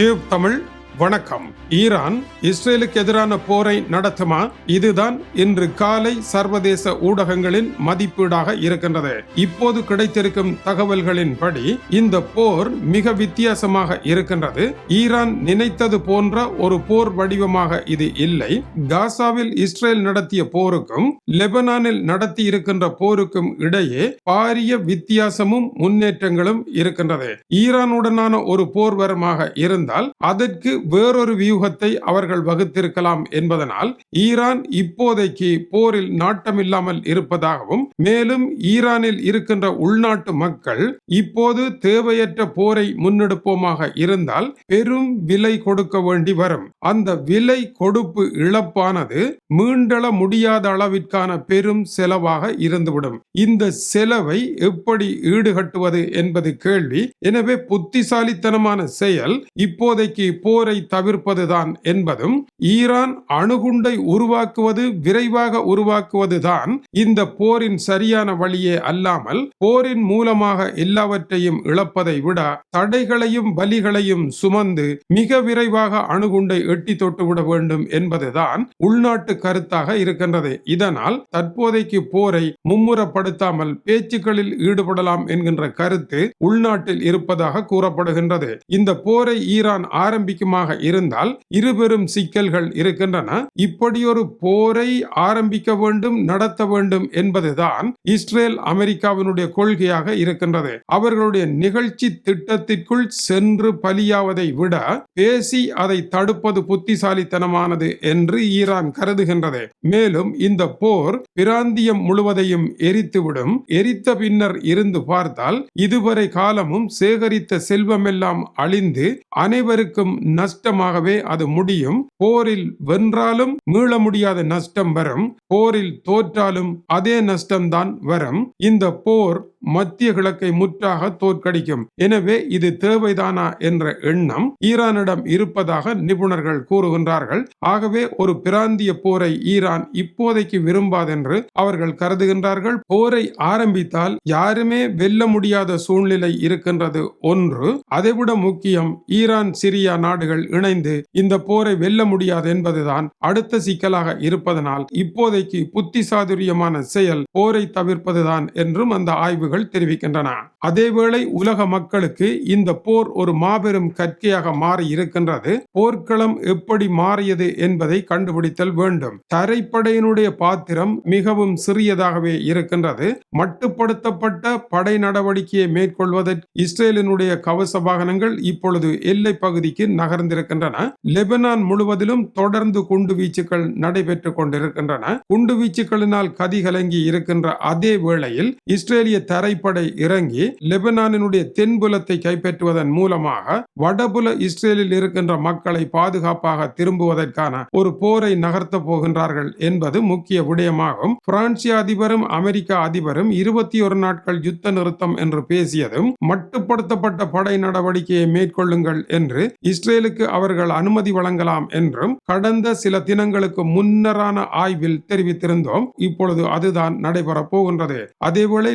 Tube Tamil வணக்கம். Iran இஸ்ரேலுக்கு எதிரான போரை நடத்துமா? இதுதான் இன்று காலை சர்வதேச ஊடகங்களின் மதிப்பீடாக இருக்கின்றது. இப்போது கிடைத்திருக்கும் தகவல்களின்படி இந்த போர் மிக வித்தியாசமாக இருக்கின்றது. ஈரான் நினைத்தது போன்ற ஒரு போர் வடிவமாக இது இல்லை. காசாவில் இஸ்ரேல் நடத்திய போருக்கும் லெபனானில் நடத்தி இருக்கின்ற போருக்கும் இடையே பாரிய வித்தியாசமும் முன்னேற்றங்களும் இருக்கின்றது. ஈரானுடனான ஒரு போர் வரமாக இருந்தால் அதற்கு வேறொரு வியூகத்தை அவர்கள் வகுத்திருக்கலாம் என்பதனால் ஈரான் இப்போதைக்கு போரில் நாட்டமில்லாமல் இருப்பதாகவும் மேலும் ஈரானில் இருக்கின்ற உள்நாட்டு மக்கள் இப்போது தேவையற்ற போரை முன்னெடுப்போமாக இருந்தால் பெரும் விலை கொடுக்க வேண்டி வரும். அந்த விலை கொடுப்பு இழப்பானது மீண்டள முடியாத அளவிற்கான பெரும் செலவாக இருந்துவிடும். இந்த செலவை எப்படி ஈடுகட்டுவது என்பது கேள்வி. எனவே புத்திசாலித்தனமான செயல் இப்போதைக்கு போரை போரை தவிர்ப்பதுதான் என்பதும் ஈரான் அணுகுண்டை உருவாக்குவது விரைவாக உருவாக்குவதுதான் இந்த போரின் சரியான வழியே அல்லாமல் போரின் மூலமாக எல்லாவற்றையும் இழப்பதை விட தடைகளையும் பலிகளையும் சுமந்து மிக விரைவாக அணுகுண்டை எட்டி தொட்டுவிட வேண்டும் என்பதுதான் உள்நாட்டு கருத்தாக இருக்கின்றது. இதனால் தற்போதைக்கு போரை மும்முரப்படுத்தாமல் பேச்சுக்களில் ஈடுபடலாம் என்கின்ற கருத்து உள்நாட்டில் இருப்பதாக கூறப்படுகின்றது. இந்த போரை ஈரான் ஆரம்பிக்குமா ஆரம்பிக்குமாக இருந்தால் இருபெரும் சிக்கல்கள் இருக்கின்றன. இப்படியொரு போரை ஆரம்பிக்க வேண்டும் நடத்த வேண்டும் என்பதுதான் இஸ்ரேல் அமெரிக்காவினுடைய கொள்கையாக இருக்கின்றது. அவர்களுடைய நிகழ்ச்சி திட்டத்திற்குள் சென்று பலியாவதை விட பேசி அதை தடுப்பது புத்திசாலித்தனமானது என்று ஈரான் கருதுகின்றது. மேலும் இந்த போர் பிராந்தியம் முழுவதையும் எரித்துவிடும். எரித்த பின்னர் இருந்து பார்த்தால் இதுவரை காலமும் சேகரித்த செல்வமெல்லாம் அழிந்து அனைவருக்கும் நஷ்டமாகவே அது முடியும். போரில் வென்றாலும் மீள முடியாத நஷ்டம் வரும். போரில் தோற்றாலும் அதே நஷ்டம்தான் வரும். இந்த போர் மத்திய கிழக்கை முற்றாக தோற்கடிக்கும். எனவே இது தேவைதானா என்ற எண்ணம் ஈரானிடம் இருப்பதாக நிபுணர்கள் கூறுகின்றார்கள். ஆகவே ஒரு பிராந்திய போரை ஈரான் இப்போதைக்கு விரும்பாதென்று அவர்கள் கருதுகின்றார்கள். போரை ஆரம்பித்தால் யாருமே வெல்ல முடியாத சூழ்நிலை இருக்கின்றது ஒன்று. அதைவிட முக்கியம் ஈரான் சிரியா நாடுகள் இணைந்து இந்த போரை வெல்ல முடியாது என்பதுதான். அடுத்த சிக்கலாக இருப்பதனால் இப்போதைக்கு புத்திசாதுரியமான செயல் போரை தவிர்ப்பதுதான் என்றும் அந்த ஆய்வு ஆய்வுகள் தெரிவிக்கின்றன. அதேவேளை உலக மக்களுக்கு இந்த போர் ஒரு மாபெரும் கற்கையாக மாறி இருக்கின்றது. போர்க்களம் எப்படி மாறியது என்பதை கண்டுபிடித்தல் வேண்டும். தரைப்படையினுடைய பாத்திரம் மிகவும் சிறியதாகவே இருக்கின்றது. மட்டுப்படுத்தப்பட்ட படை நடவடிக்கையை மேற்கொள்வதற்கு இஸ்ரேலினுடைய கவச வாகனங்கள் இப்பொழுது எல்லை பகுதிக்கு நகர்ந்திருக்கின்றன. லெபனான் முழுவதிலும் தொடர்ந்து குண்டு வீச்சுக்கள் நடைபெற்றுக் கொண்டிருக்கின்றன. குண்டு வீச்சுக்களினால் கதிகலங்கி இருக்கின்ற அதே வேளையில் இஸ்ரேலிய தரைப்படை இறங்கி லெபனானினுடைய தென்புலத்தை கைப்பற்றுவதன் மூலமாக வடபுல இஸ்ரேலில் இருக்கின்ற மக்களை பாதுகாப்பாக திரும்புவதற்கான ஒரு போரை நகர்த்த போகின்றார்கள் என்பது முக்கிய விடயமாகும். பிரான்சிய அதிபரும் அமெரிக்க அதிபரும் இருபத்தி ஒரு நாட்கள் யுத்த நிறுத்தம் என்று பேசியதும் மட்டுப்படுத்தப்பட்ட படை நடவடிக்கையை மேற்கொள்ளுங்கள் என்று இஸ்ரேலுக்கு அவர்கள் அனுமதி வழங்கலாம் என்றும் கடந்த சில தினங்களுக்கு முன்னரான ஆய்வில் தெரிவித்திருந்தோம். இப்பொழுது அதுதான் நடைபெறப் போகின்றது. அதேவேளை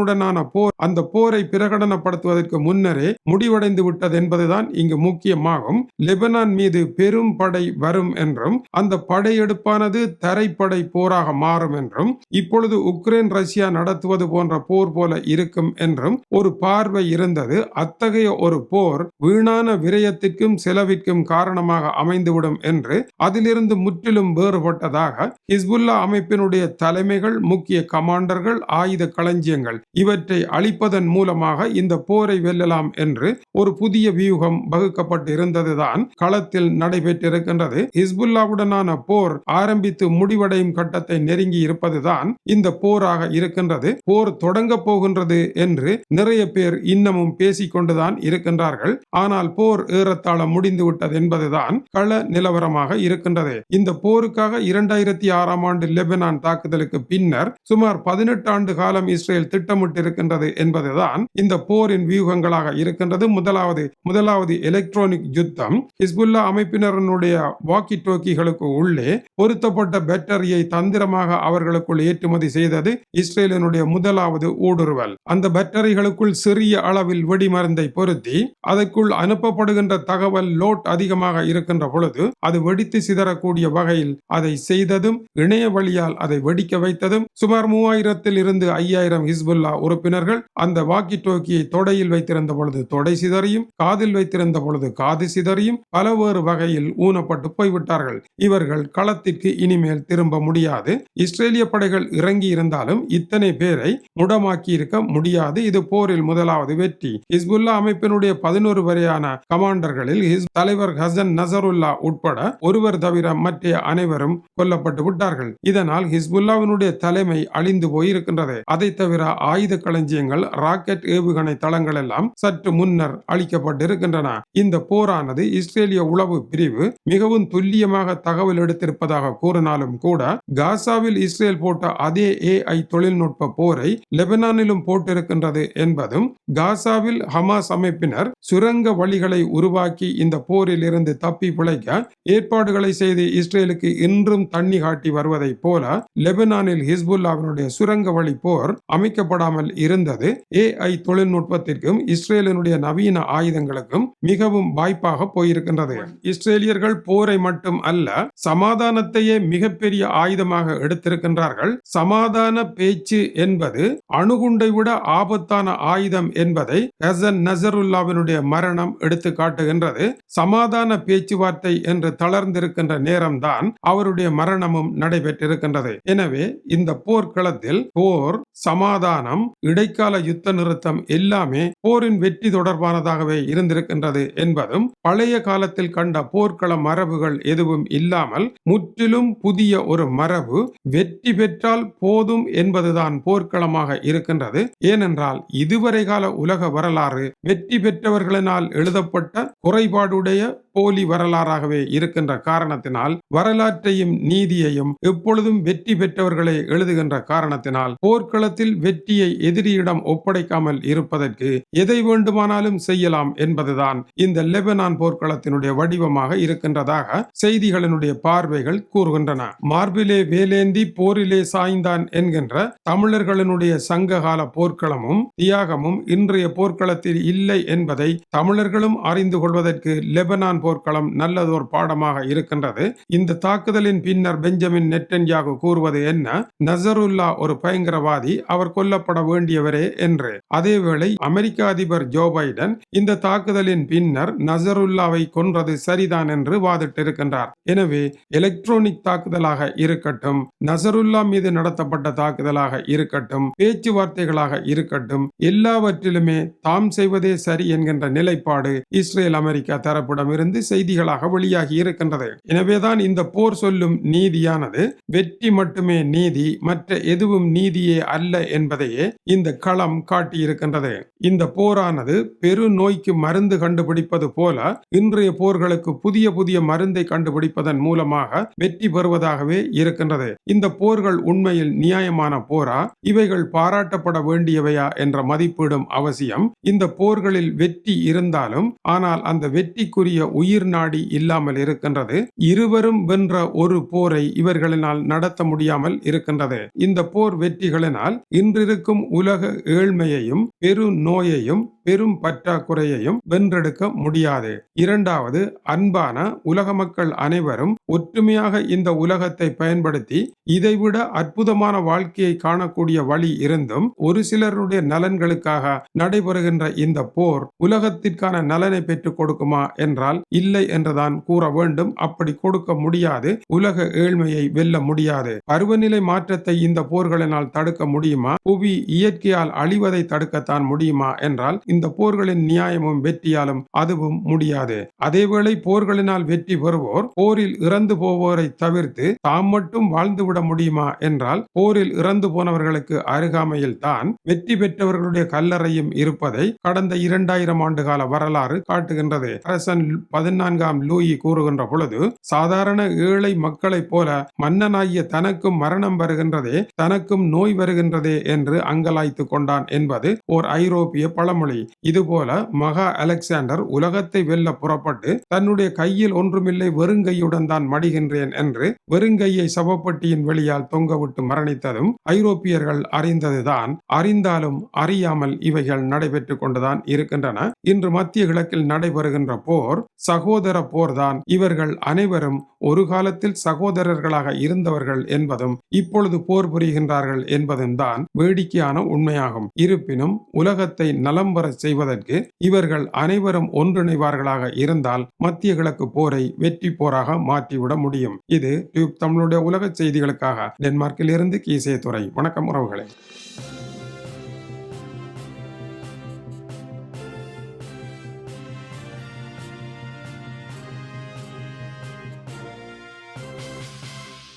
லெபனானுடனான போர் அந்த போரை பிரகடனப்படுத்துவதற்கு முன்னரே முடிவடைந்து விட்டது என்பதுதான் இங்கு முக்கியமாகும். லெபனான் மீது பெரும் படை வரும் என்றும் அந்த படையெடுப்பானது தரைப்படை போராக மாறும் என்றும் இப்பொழுது உக்ரைன் ரஷ்யா நடத்துவது போன்ற போர் போல இருக்கும் என்றும் ஒரு பார்வை இருந்தது. அத்தகைய ஒரு போர் வீணான விரயத்திற்கும் செலவிற்கும் காரணமாக அமைந்துவிடும் என்று அதிலிருந்து முற்றிலும் வேறுபட்டதாக ஹிஸ்புல்லா அமைப்பினுடைய தலைமைகள் முக்கிய கமாண்டர்கள் ஆயுத களஞ்சியங்கள் இவற்றை அழிப்பதன் மூலமாக இந்த போரை வெல்லலாம் என்று ஒரு புதிய வியூகம் வகுக்கப்பட்டு இருந்ததுதான் களத்தில் நடைபெற்றிருக்கின்றது. ஹிஸ்புல்லாவுடனான போர் ஆரம்பித்து முடிவடையும் கட்டத்தை நெருங்கி இருப்பதுதான் இந்த போராக இருக்கின்றது. போர் தொடங்க போகின்றது என்று நிறைய பேர் இன்னமும் பேசிக்கொண்டுதான் இருக்கின்றார்கள். ஆனால் போர் ஏறத்தாழ முடிந்து விட்டது என்பதுதான் கள நிலவரமாக இருக்கின்றது. இந்த போருக்காக இரண்டாயிரத்தி ஆறாம் ஆண்டு லெபனான் தாக்குதலுக்கு பின்னர் சுமார் பதினெட்டு ஆண்டு காலம் இஸ்ரேல் திட்டம் திட்டமிட்டிருக்கின்றது என்பதுதான் இந்த போரின் வியூகங்களாக இருக்கின்றது. முதலாவது முதலாவது எலக்ட்ரானிக் யுத்தம். ஹிஸ்புல்லா அமைப்பினருடைய வாக்கி டோக்கிகளுக்கு உள்ளே பொருத்தப்பட்ட பேட்டரியை தந்திரமாக அவர்களுக்குள் ஏற்றுமதி செய்தது இஸ்ரேலினுடைய முதலாவது ஊடுருவல். அந்த பேட்டரிகளுக்குள் சிறிய அளவில் வெடிமருந்தை பொருத்தி அதற்குள் அனுப்பப்படுகின்ற தகவல் லோட் அதிகமாக இருக்கின்ற பொழுது அது வெடித்து சிதறக்கூடிய வகையில் அதை செய்ததும் இணைய வழியால் அதை வெடிக்க வைத்ததும் சுமார் மூவாயிரத்தில் இருந்து ஐயாயிரம் ஹிஸ்புல்லா உறுப்பினர்கள் அந்த வாக்கி டோக்கியை தொடையில் வைத்திருந்த பொழுது தொடை சிதறியும் காதில் வைத்திருந்த பொழுது காது சிதறியும் பலவேறு வகையில் ஊனப்பட்டு போய்விட்டார்கள். இவர்கள் களத்திற்கு இனிமேல் திரும்ப முடியாது. இஸ்ரேலிய படைகள் இறங்கி இருந்தாலும் இத்தனை பேரை முடமாக்கி இருக்க முடியாது. இது போரில் முதலாவது வெற்றி. ஹிஸ்புல்லா அமைப்பினுடைய பதினோரு வரையான கமாண்டர்களில் தலைவர் ஹசன் நசருல்லா உட்பட ஒருவர் தவிர மற்ற அனைவரும் கொல்லப்பட்டு விட்டார்கள். இதனால் ஹிஸ்புல்லாவினுடைய தலைமை அழிந்து போயிருக்கின்றது. அதை தவிர ஆயுத களஞ்சியங்கள் ராக்கெட் ஏவுகணை தளங்கள் எல்லாம் சற்று முன்னர் அளிக்கப்பட்டிருக்கின்றன இந்த போரானது இஸ்ரேலிய உளவு பிரிவு மிகவும் துல்லியமாக தகவல் எடுத்திருப்பதாக கூறினாலும் கூட காசாவில் இஸ்ரேல் போட்ட அதே ஏஐ தொழில்நுட்ப போரை லெபனானிலும் போட்டிருக்கின்றது என்பதும் காசாவில் ஹமாஸ் அமைப்பினர் சுரங்க வழிகளை உருவாக்கி இந்த போரில் இருந்து தப்பி பிழைக்க ஏற்பாடுகளை செய்து இஸ்ரேலுக்கு இன்றும் தண்ணி காட்டி வருவதைப் போல லெபனானில் ஹிஸ்புல்லாவினுடைய சுரங்க வழி போர் அமைக்கப்பட இல்லாமல் இருந்தது. ஏஐ தொழில்நுட்பத்திற்கும் இஸ்ரேலினுடைய நவீன ஆயுதங்களுக்கும் மிகவும் வாய்ப்பாக போயிருக்கின்றது. இஸ்ரேலியர்கள் போரை மட்டும் அல்ல சமாதானத்தையே மிகப்பெரிய ஆயுதமாக எடுத்திருக்கின்றார்கள். சமாதான பேச்சு என்பது அணுகுண்டை விட ஆபத்தான ஆயுதம் என்பதை ஹசன் நசருல்லாவினுடைய மரணம் எடுத்து காட்டுகின்றது. சமாதான பேச்சுவார்த்தை என்று தளர்ந்திருக்கின்ற நேரம்தான் அவருடைய மரணமும் நடைபெற்றிருக்கின்றது. எனவே இந்த போர்க்களத்தில் போர் சமாதானம் நிறுத்தம் இடைக்கால யுத்த நிறுத்தம் எல்லாமே போரின் வெற்றி தொடர்பானதாகவே இருந்திருக்கின்றது என்பதும் பழைய காலத்தில் கண்ட போர்க்கள மரபுகள் எதுவும் இல்லாமல் முற்றிலும் புதிய ஒரு மரபு வெற்றி பெற்றால் போதும் என்பதுதான் போர்க்களமாக இருக்கின்றது. ஏனென்றால் இதுவரை கால உலக வரலாறு வெற்றி பெற்றவர்களினால் எழுதப்பட்ட குறைபாடுடைய போலி வரலாறாகவே இருக்கின்ற காரணத்தினால் வரலாற்றையும் நீதியையும் எப்பொழுதும் வெற்றி பெற்றவர்களை எழுதுகின்ற காரணத்தினால் போர்க்களத்தில் வெற்றியை எதிரியிடம் ஒப்படைக்காமல் இருப்பதற்கு எதை வேண்டுமானாலும் செய்யலாம் என்பதுதான் இந்த லெபனான் போர்க்களத்தினுடைய வடிவமாக இருக்கின்றதாக செய்திகளினுடைய பார்வைகள் கூறுகின்றன. மார்பிலே வேலேந்தி போரிலே சாய்ந்தான் என்கின்ற தமிழர்களினுடைய சங்ககால போர்க்களமும் தியாகமும் இன்றைய போர்க்களத்தில் இல்லை என்பதை தமிழர்களும் அறிந்து கொள்வதற்கு லெபனான் போர்க்களம் நல்லதோர் பாடமாக இருக்கின்றது. இந்த தாக்குதலின் பின்னர் பெஞ்சமின் நெட்டன்யாகு கூறுவது என்ன? நசருல்லா ஒரு பயங்கரவாதி அவர் கொல்லப்பட வேண்டியவரே என்று. அதேவேளை அமெரிக்க அதிபர் ஜோ பைடன் இந்த தாக்குதலின் பின்னர் நசருல்லாவை கொன்றது சரிதான் என்று வாதிட்டிருக்கின்றார். எனவே எலக்ட்ரானிக் தாக்குதலாக இருக்கட்டும் நசருல்லா மீது நடத்தப்பட்ட தாக்குதலாக இருக்கட்டும் பேச்சுவார்த்தைகளாக இருக்கட்டும் எல்லாவற்றிலுமே தாம் செய்வதே சரி என்கின்ற நிலைப்பாடு இஸ்ரேல் அமெரிக்கா தரப்பிடமிருந்து செய்திகளாக வெளியாகி இருக்கின்றது. எனவேதான் இந்த போர் சொல்லும் நீதியானது வெற்றி மட்டுமே நீதி மற்ற எதுவும் நீதியே அல்ல என்பதையே இந்த களம் காட்டியிருக்கின்றது. இந்த போரானது பெரு நோய்க்கு மருந்து கண்டுபிடிப்பது போல இன்றைய போர்களுக்கு புதிய புதிய மருந்தை கண்டுபிடிப்பதன் மூலமாக வெற்றி பெறுவதாகவே இருக்கின்றது. இந்த போர்கள் உண்மையில் நியாயமான போரா? இவைகள் பாராட்டப்பட வேண்டியவையா என்ற மதிப்பீடும் அவசியம். இந்த போர்களில் வெற்றி இருந்தாலும் ஆனால் அந்த வெற்றிக்குரிய உயிர் நாடி இல்லாமல் இருக்கின்றது. இருவரும் வென்ற ஒரு போரை இவர்களினால் நடத்த முடியாமல் இருக்கின்றது. இந்த போர் வெற்றிகளினால் இன்றிருக்கும் உலக ஏழ்மையையும் பெரு நோயையும் பெரும் பற்றாக்குறையையும் வென்றெடுக்க முடியாது. இரண்டாவது அன்பான உலக மக்கள் அனைவரும் ஒற்றுமையாக இந்த உலகத்தை பயன்படுத்தி இதைவிட அற்புதமான வாழ்க்கையை காணக்கூடிய வழி இருந்தும் ஒரு சிலருடைய நலன்களுக்காக நடைபெறுகின்ற இந்த போர் உலகத்திற்கான நலனை பெற்றுக் கொடுக்குமா என்றால் இல்லை என்றுதான் கூற வேண்டும். அப்படி கொடுக்க முடியாது. உலக ஏழ்மையை வெல்ல முடியாது. பருவநிலை மாற்றத்தை இந்த போர்களினால் தடுக்க முடியுமா? புவி இயற்கையால் அழிவதை தடுக்கத்தான் முடியுமா என்றால் இந்த போர்களின் நியாயமும் வெற்றியாலும் அதுவும் முடியாது. அதேவேளை போர்களினால் வெற்றி பெறுவோர் போரில் இறந்து போவோரை தவிர்த்து தாம் மட்டும் வாழ்ந்துவிட முடியுமா என்றால் போரில் இறந்து போனவர்களுக்கு அருகாமையில் தான் வெற்றி பெற்றவர்களுடைய கல்லறையும் இருப்பதை கடந்த இரண்டாயிரம் ஆண்டு கால வரலாறு காட்டுகின்றது. அரசன் பதினான்காம் லூயி கூறுகின்ற பொழுது சாதாரண ஏழை மக்களைப் போல மன்னனாகிய தனக்கும் மரணம் வருகின்றதே தனக்கும் நோய் வருகின்றதே என்று அங்கலாய்த்து கொண்டான் என்பது ஓர் ஐரோப்பிய பழமொழி. இதுபோல மகா அலெக்சாண்டர் உலகத்தை வெல்ல புறப்பட்டு தன்னுடைய கையில் ஒன்றுமில்லை வெறுங்கையுடன் தான் மடிகின்றேன் என்று வெறுங்கையை சவப்பட்டியின் வெளியால் தொங்கவிட்டு மரணித்ததும் ஐரோப்பியர்கள் அறிந்ததுதான் அறிந்தாலும் அறியாமல் இவைகள் நடைபெற்றுக் கொண்டுதான் இருக்கின்றன. இன்று மத்திய கிழக்கில் நடைபெறுகின்ற போர் சகோதர போர்தான் இவர்கள் அனைவரும் ஒரு காலத்தில் சகோதரர்களாக இருந்தவர்கள் என்பதும் இப்பொழுது போர் புரிகின்றார்கள் என்பதும் தான் வேடிக்கையான உண்மையாகும். இருப்பினும் உலகத்தை நலம் செய்வதற்கு இவர்கள் அனைவரும் ஒன்றிணைவார்களாக இருந்தால் மத்திய கிழக்கு போரை வெற்றி போராக மாற்றிவிட முடியும். இது டியூப் தமிழுடைய உலக செய்திகளுக்காக. டென்மார்க்கில் இருந்து கீசே துறை வணக்கம் உறவுகளை.